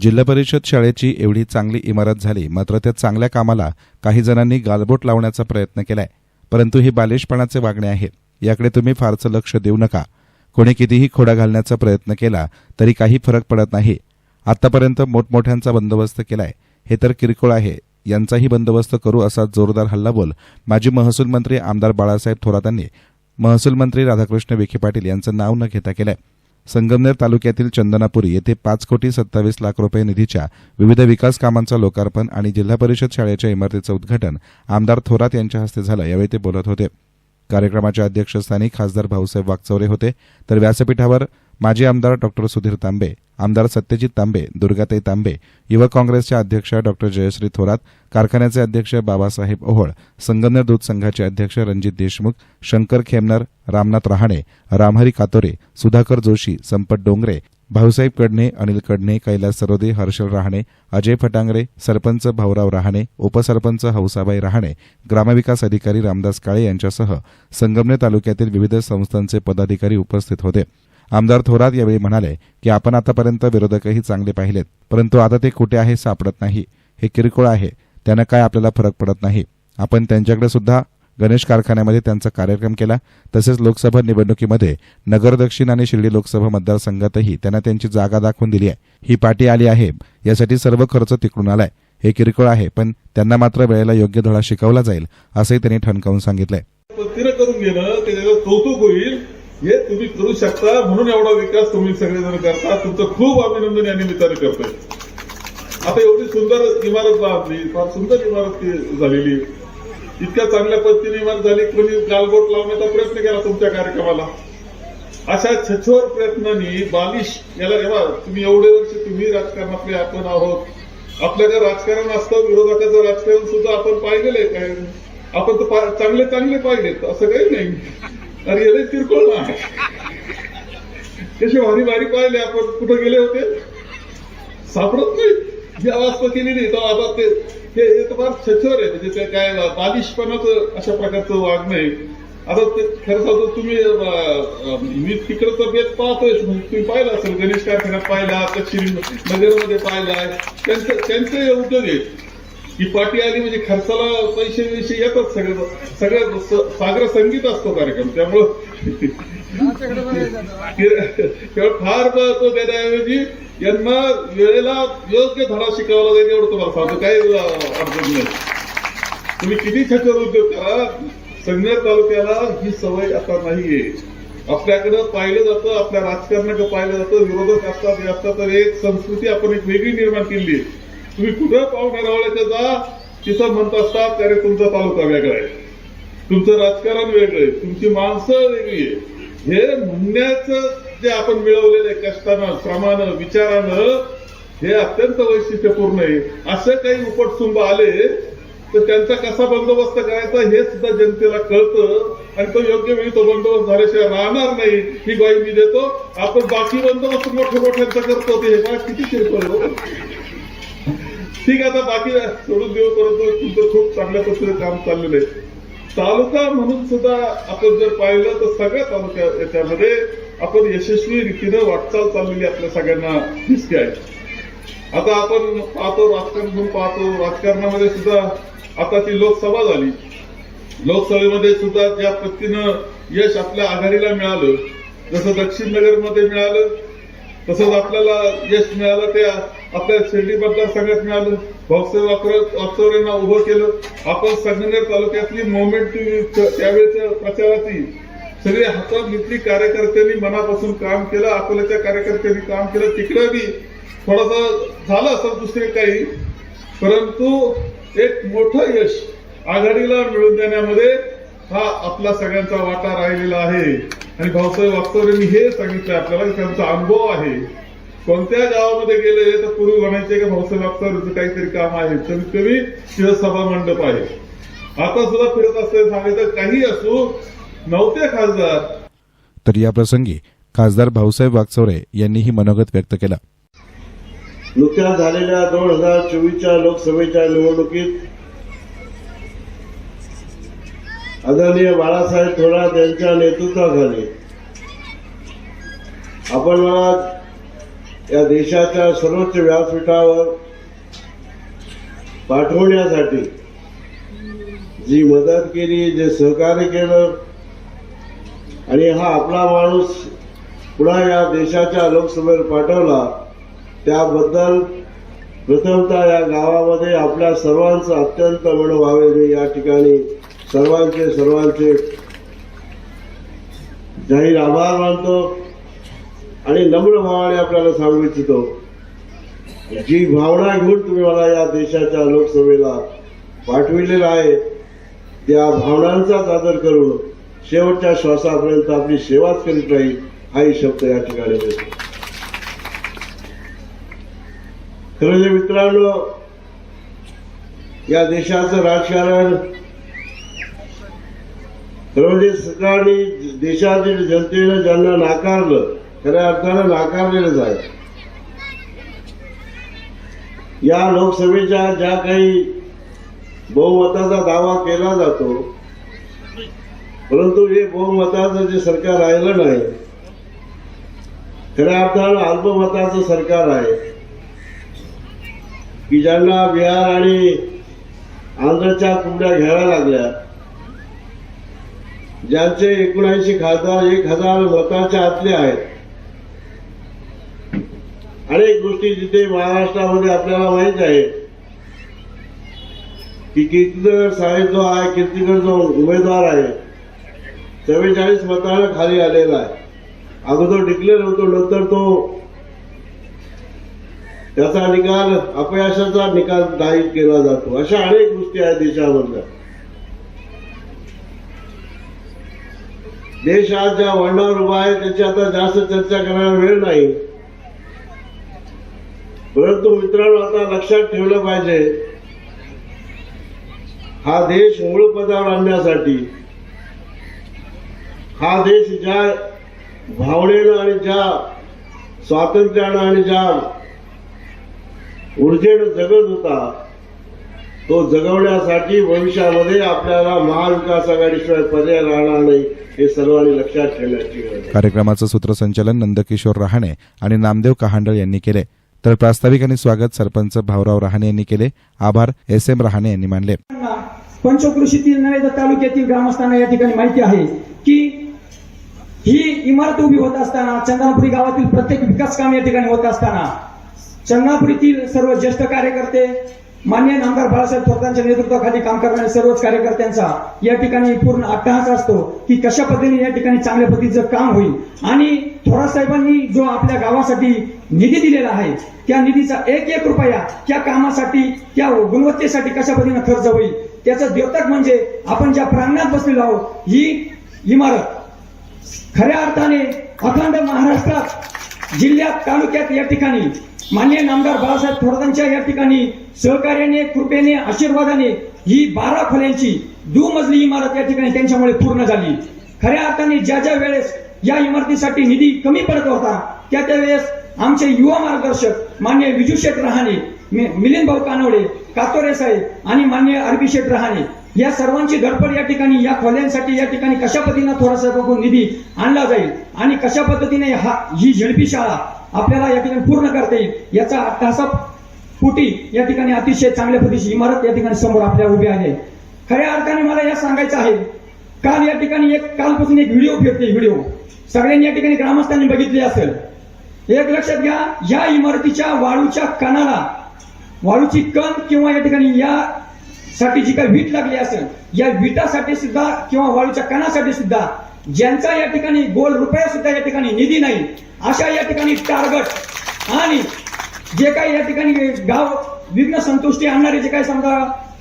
जिल्हा परिषद शाळेची एवढी चांगली इमारत झाली मात्र त्या चांगल्या कामाला काही जणांनी गालबोट लावण्याचा प्रयत्न केलाय. परंतु ही बालिशपणाचे वागणे आहे याकडे तुम्ही फारसं लक्ष देऊ नका. कोणी कितीही खोडा घालण्याचा प्रयत्न केला तरी काही फरक पडत नाही. आतापर्यंत मोठमोठ्यांचा बंदोबस्त केलाय. हे तर किरकोळ आहे. यांचाही बंदोबस्त करू असा जोरदार हल्लाबोल माजी महसूल मंत्री आमदार बाळासाहेब थोरातांनी महसूल मंत्री राधाकृष्ण विखे पाटील यांचं नाव न घेता केलंय. संगमनेर तालुक्यातील चंदनापुरी येथे पाच कोटी सत्तावीस लाख रुपये निधीच्या विविध विकास कामांचं लोकार्पण आणि जिल्हा परिषद शाळेच्या इमारतीचं उद्घाटन आमदार थोरात यांच्या हस्ते झालं. यावेळी ते बोलत होते. कार्यक्रमाच्या अध्यक्षस्थानी खासदार भाऊसाहेब वागचौरे होते. तर व्यासपीठावर माजी आमदार डॉक्टर सुधीर तांबे आमदार सत्यजित तांबे दुर्गाताई तांबे युवक काँग्रेसच्या अध्यक्ष डॉक्टर जयश्री थोरात कारखान्याचे अध्यक्ष बाबासाहेब ओहोळ संगमनेर दूध संघाचे अध्यक्ष रणजित देशमुख शंकर खेमनर रामनाथ रहाणे रामहरी कातोरे सुधाकर जोशी संपत डोंगरे भाऊसाहेब कडणे अनिल कडणे कैलास सरोदे हर्षल रहाणे अजय फटांगरे सरपंच भाऊराव रहाणे उपसरपंच हौसाबाई रहाणे ग्रामविकास अधिकारी रामदास काळे यांच्यासह संगमनेर तालुक्यातील विविध संस्थांचे पदाधिकारी उपस्थित होते. आमदार थोरात यावेळी म्हणाले की आपण आतापर्यंत विरोधकही चांगले पाहिलेत परंतु आता ते कुठे आहे सापडत नाही. हे किरकोळ आहे. त्यानं काय आपल्याला फरक पडत नाही. आपण त्यांच्याकडे सुद्धा गणेश कारखान्यामध्ये त्यांचा कार्यक्रम केला. तसेच लोकसभा निवडणुकीमध्ये नगर दक्षिण आणि शिर्डी लोकसभा मतदारसंघातही त्यांना त्यांची जागा दाखवून दिली आहे. ही पाठी आली आहे. यासाठी सर्व खर्च तिकडून आलाय. हे किरकोळ आहे पण त्यांना मात्र वेळेला योग्य धडा शिकवला जाईल असंही त्यांनी ठणकावून सांगितलंय. करून गेलं कौतुक होईल. हे तुम्ही करू शकता म्हणून एवढा विकास तुम्ही सगळेजण करता. तुमचं खूप अभिनंदन या निमित्ताने करतोय. आता एवढी सुंदर इमारत बांधली फार सुंदर इमारत झालेली. इतक्या चांगल्या पद्धतीने इमारत झाली. कोणी गालबोट लावण्याचा प्रयत्न केला तुमच्या कार्यक्रमाला. अशा छछोर प्रयत्नांनी बालिश याला रेवा तुम्ही एवढे वर्ष तुम्ही राजकारणातले आपण आहोत. आपल्याकडे राजकारण असतं विरोधकाचं राजकारण सुद्धा आपण पाहिलेलं आहे काय? आपण तर चांगले चांगले पाहिलेत असं काही नाही. अरे याला किरकोळ नाही कसे भारी भारी पाहिले आपण कुठं गेले होते? सापडत नाही. जी अवस्था नाही तर आता ते हे फार छछोर आहे. म्हणजे ते काय बालिशपणाचं अशा प्रकारचं वागणं आहे. आता ते खरं सांगतो तुम्ही मी तिकडचं बेत पाहतोय. तुम्ही पाहिलं असेल गणेश कारखान्यात पाहिला दक्षिण नगरमध्ये पाहिला. त्यांचं त्यांचे उद्योग आहेत ही पार्टी आली म्हणजे खर्चाला पैसे विषय येतात सगळं. सगळं सागर संगीत असतो कार्यक्रम त्यामुळं. तेव्हा फार तो देण्याऐवजी यांना वेळेला योग्य धडा शिकवला जाईल एवढं तुम्हाला सांगतो. काही अडचण नाही. तुम्ही किती छकर उद्योग करा संगमेर तालुक्याला ही सवय आता नाहीये. आपल्याकडे पाहिलं जातं आपल्या राजकारणाकडे पाहिलं जातं विरोधक असतात हे असतात तर एक संस्कृती आपण एक वेगळी निर्माण केली आहे. तुम्ही कुठं पाहुण्या रावळ्याच्या जा तिथं म्हणत असतात अरे तुमचा तालुका वेगळा आहे. तुमचं राजकारण वेगळं आहे. तुमची माणसं वेगळी आहे. हे म्हणण्याचं जे आपण मिळवलेलं आहे कष्टानं श्रमानं विचारानं हे अत्यंत वैशिष्ट्यपूर्ण आहे. असं काही उपटसुंब आले तर त्यांचा कसा बंदोबस्त करायचा हे सुद्धा जनतेला कळतं. आणि तो योग्य वेळी तो बंदोबस्त झाल्याशिवाय राहणार नाही. ही ग्वाही मी देतो. आपण बाकी बंदोबस्त मोठ्या मोठ्यांचा करतो ते. हे किती किरकोळ ठीक आहे आता बाकी सोडून देऊ परंतु तुमचं खूप चांगल्या पद्धतीने काम चाललेलं आहे. तालुका म्हणून सुद्धा आपण जर पाहिलं तर सगळ्या तालुक्या याच्यामध्ये आपण यशस्वी रीतीनं वाटचाल चाललेली आपल्या सगळ्यांना दिसते आहे. आता आपण पाहतो राजकारण म्हणून पाहतो राजकारणामध्ये सुद्धा आता ती लोकसभा झाली. लोकसभेमध्ये सुद्धा ज्या पद्धतीनं यश आपल्या आघाडीला मिळालं जसं दक्षिण नगरमध्ये मिळालं तसंच आपल्याला यश मिळालं ते आपल्या शिर्डी मतदारसंघात मिळालं. भाऊसाहेब वाकचौरेंना उभं केलं. आपण संगनेर तालुक्यातली मोमेंट त्यावेळेच्या प्रचाराची सगळी हातात घेतली. कार्यकर्त्यांनी मनापासून काम केलं. अकोल्याच्या कार्यकर्त्यांनी काम केलं. तिकडे बी थोडंसं झालं असं दुसरे काही. परंतु एक मोठं यश आघाडीला मिळवून देण्यामध्ये हा आपला सगळ्यांचा वाटा राहिलेला आहे. आणि भाऊसाहेब वागचौरेंनी हे सांगितलं आपल्याला त्यांचा अनुभव आहे. कोणत्या गावामध्ये गेले तर पूर्वी म्हणायचे की भाऊसाहेब वागचौरेचं काहीतरी काम आहे. कमीत कमी तिथं सभा मंडप आहे. आता सुद्धा फिरत असताना सांगायचं काही असू नव्हते खासदार. तर या प्रसंगी खासदार भाऊसाहेब वागचौरे यांनीही मनोगत व्यक्त केलं. नुकत्याच झालेल्या दोन हजार चोवीसच्या लोकसभेच्या निवडणुकीत आदरणीय बाळासाहेब थोरात यांच्या नेतृत्वाखाली आपण मला या देशाच्या सर्वोच्च व्यासपीठावर पाठवण्यासाठी जी मदत केली जे सहकार्य केलं आणि हा आपला माणूस पुन्हा या देशाच्या लोकसभेवर पाठवला त्याबद्दल प्रथमतः या गावामध्ये आपल्या सर्वांचं अत्यंत मन व्हावे. मी या ठिकाणी सर्वांचे सर्वांचे जाहीर आभार मानतो. आणि नम्र भावाने आपल्याला सांगू इच्छितो जी भावना घेऊन तुम्ही मला या देशाच्या लोकसभेला पाठविलेलं आहे त्या भावनांचाच आदर करून शेवटच्या श्वासापर्यंत आपली सेवाच करीत राहील हाही शब्द या ठिकाणी देतो. खरं मित्रांनो या देशाचं राजकारण खरं म्हणजे सरकारने देशातील जनतेनं ज्यांना नाकारलं खऱ्या अर्थानं नाकारलेलंच आहे या लोकसभेच्या ज्या काही बहुमताचा दावा केला जातो परंतु हे बहुमताचं जे सरकार राहिलं नाही खऱ्या अर्थानं अल्पमताचं सरकार आहे. की ज्यांना बिहार आणि आंध्रच्या कुंड्या घ्यायला लागल्या ज्यांचे एकोणऐंशी खासदार एक हजार मताच्या आतले आहेत अनेक गोष्टी जिथे महाराष्ट्रामध्ये आपल्याला माहीत आहे की कीर्तीनगर साहेब जो आहे कीर्तिनगर जो उमेदवार आहे चव्वेचाळीस मतानं खाली आलेला आहे. अगोदर डिक्लेअर होतो नंतर तो त्याचा निकाल अपयशाचा निकाल जाहीर केला जातो. अशा अनेक गोष्टी आहेत देशामधल्या. देश आज ज्या वळणावर उभा आहे त्याची आता जास्त चर्चा करायला वेळ नाही. परंतु मित्रांनो आता लक्षात ठेवलं पाहिजे हा देश मूळ पदावर आणण्यासाठी हा देश ज्या भावनेनं आणि ज्या स्वातंत्र्यानं आणि ज्या ऊर्जेनं जगत होता तो जगवण्यासाठी भविष्यामध्ये आपल्याला महाविकास आघाडीशिवाय पर्याय राहणार नाही हे सर्वांनी लक्षात ठेवण्याची कार्यक्रमाचं सूत्रसंचालन नंदकिशोर रहाणे आणि नामदेव कहांडळ यांनी केले. तर प्रास्ताविक आणि स्वागत सरपंच भाऊराव रहाणे यांनी केले. आभार. एस एम रहाणे यांनी मानले. पंचकृषीतील नवेद तालुक्यातील ग्रामस्थांना या ठिकाणी माहिती आहे की ही इमारत उभी होत असताना चंदनापुरी गावातील प्रत्येक विकास काम या ठिकाणी होत असताना चंदनापुरीतील सर्व ज्येष्ठ कार्यकर्ते मान्य नामदार बाळासाहेब थोरातांच्या नेतृत्वाखाली काम करणाऱ्या सर्वच कार्यकर्त्यांचा या ठिकाणी पूर्ण अट्टहास असतो की कशा पद्धतीने या ठिकाणी चांगल्या पद्धतीचं काम होईल. आणि थोरात साहेबांनी जो आपल्या गावासाठी निधी दिलेला आहे त्या निधीचा एक एक रुपया त्या कामासाठी त्या गुणवत्तेसाठी कशा पद्धतीने खर्च होईल? त्याचं द्योतक म्हणजे आपण ज्या प्रांगणात बसलेलो आहोत ही इमारत. खऱ्या अर्थाने अखंड महाराष्ट्रात जिल्ह्यात तालुक्यात या ठिकाणी मान्य नामदार बाळासाहेब थोरातांच्या या ठिकाणी सहकार्याने कृपेने आशीर्वादाने ही बारा खोल्यांची दुमजली इमारत या ठिकाणी त्यांच्यामुळे पूर्ण झाली. खऱ्या अर्थाने ज्या ज्या वेळेस या इमारतीसाठी निधी कमी पडत होता त्या त्या वेळेस आमचे युवा मार्गदर्शक मान्य विजू शेठ रहाणे मिलिंद भाऊ कानवडे कातोरे साहेब आणि मान्य अरबी शेठ रहाणे या सर्वांची धडपड या ठिकाणी या खोल्यांसाठी या ठिकाणी कशा पद्धतीने थोरासाहेबांकडून निधी आणला जाईल आणि कशा पद्धतीने हा ही झेडपी शाळा आपल्याला या ठिकाणी पूर्ण करता येईल याचा तासा पोटी या ठिकाणी अतिशय चांगल्या पद्धतीची इमारत या ठिकाणी समोर आपल्या उभी आहे. खऱ्या अर्थाने मला या सांगायचं आहे काल या ठिकाणी एक कालपासून एक व्हिडिओ फिरते व्हिडिओ. सगळ्यांनी या ठिकाणी ग्रामस्थांनी बघितली असेल. एक लक्षात घ्या या इमारतीच्या वाळूच्या कणाला वाळूची कण किंवा या ठिकाणी या साठी जी काही वीट लागली असेल या विटासाठी सुद्धा किंवा वाळूच्या कणासाठी सुद्धा ज्यांचा या ठिकाणी गोल रुपया सुद्धा या ठिकाणी निधी नाही अशा या ठिकाणी टार्गट आणि जे काही या ठिकाणी गाव विघ्न संतुष्टी आणणारे जे काही समजा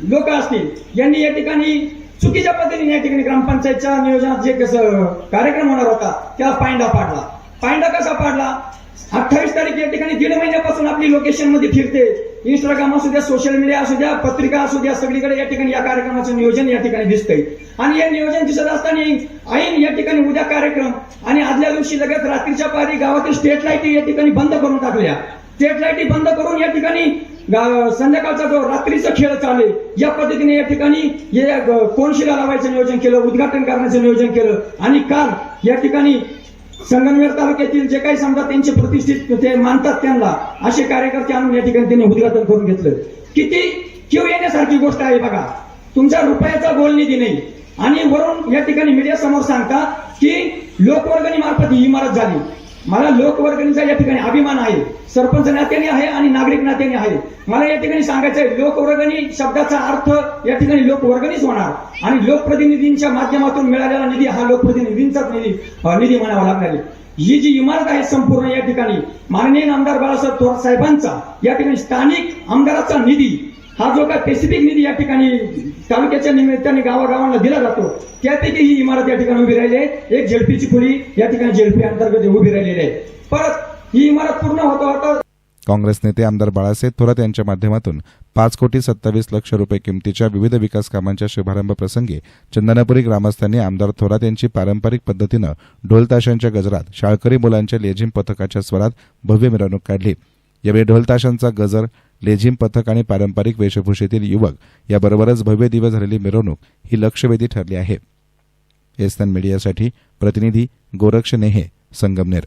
लोक असतील यांनी या ठिकाणी चुकीच्या पद्धतीने या ठिकाणी ग्रामपंचायतच्या नियोजनात जे कसं कार्यक्रम होणार होता त्याला पायंडा पाडला. पायंडा कसा पाडला? अठ्ठावीस तारीख या ठिकाणी दीड महिन्यापासून आपली लोकेशनमध्ये फिरते. इंस्टाग्राम असू द्या सोशल मीडिया असू द्या पत्रिका असू द्या सगळीकडे या ठिकाणी या कार्यक्रमाचं नियोजन या ठिकाणी दिसतंय. आणि हे नियोजन दिसत असताना ऐन या ठिकाणी उद्या कार्यक्रम आणि आदल्या दिवशी लगेच रात्रीच्या पारी गावातील स्टेट लाईटी या ठिकाणी बंद करून टाकल्या. स्टेट लाईटी बंद करून या ठिकाणी संध्याकाळचा जो रात्रीचा खेळ चालू आहे, या पद्धतीने या ठिकाणी हे लावायचं नियोजन केलं उद्घाटन करण्याचं नियोजन केलं. आणि काल या ठिकाणी संगमनेर तालुक्यातील जे काही समजा त्यांचे प्रतिष्ठित ते मानतात त्यांना असे कार्यकर्ते आणून या ठिकाणी त्यांनी उद्घाटन करून घेतलं. किती किव येण्यासारखी गोष्ट आहे बघा. तुमच्या रुपयाचा गोल निधी नाही. आणि वरून या ठिकाणी मीडिया समोर सांगता की लोकवर्गणी मार्फत ही इमारत झाली. मला लोकवर्गणीचा या ठिकाणी अभिमान आहे. सरपंच नात्याने आहे आणि नागरिक नात्याने आहे. मला या ठिकाणी सांगायचं आहे लोकवर्गणी शब्दाचा अर्थ या ठिकाणी लोकवर्गणीच होणार. आणि लोकप्रतिनिधींच्या माध्यमातून मिळालेला निधी हा लोकप्रतिनिधींचाच निधी निधी म्हणावा लागणार आहे ही जी इमारत आहे संपूर्ण या ठिकाणी माननीय आमदार बाळासाहेब थोरात साहेबांचा या ठिकाणी स्थानिक आमदाराचा निधी हा जो काय स्पेसिफिक निधी या ठिकाणी तालुक्याच्या निमित्ताने गावागावांना दिला जातो त्यापैकी ही इमारत या ठिकाणी उभी राहिली आहे. एक जेडपीची खोली या ठिकाणी जेडपी अंतर्गत उभी राहिलेली आहे. परत ही इमारत पूर्ण होता होता काँग्रेस नेते आमदार बाळासाहेब थोरात यांच्या माध्यमातून पाच कोटी सत्तावीस लक्ष रुपये किमतीच्या विविध विकास कामांच्या शुभारंभ प्रसंगी चंदनापुरी ग्रामस्थांनी आमदार थोरात यांची पारंपरिक पद्धतीनं ढोलताशांच्या गजरात शाळकरी मुलांच्या लेझिम पथकाच्या स्वरात भव्य मिरवणूक काढली. यावेळी ढोलताशांचा गजर लेझिम पथक आणि पारंपरिक वेशभूषेतील युवक याबरोबरच भव्य दिवस झालेली मिरवणूक ही लक्षवेधी ठरली आहे. एस्तन मीडियासाठी प्रतिनिधी गोरक्ष नेहे संगमनेर.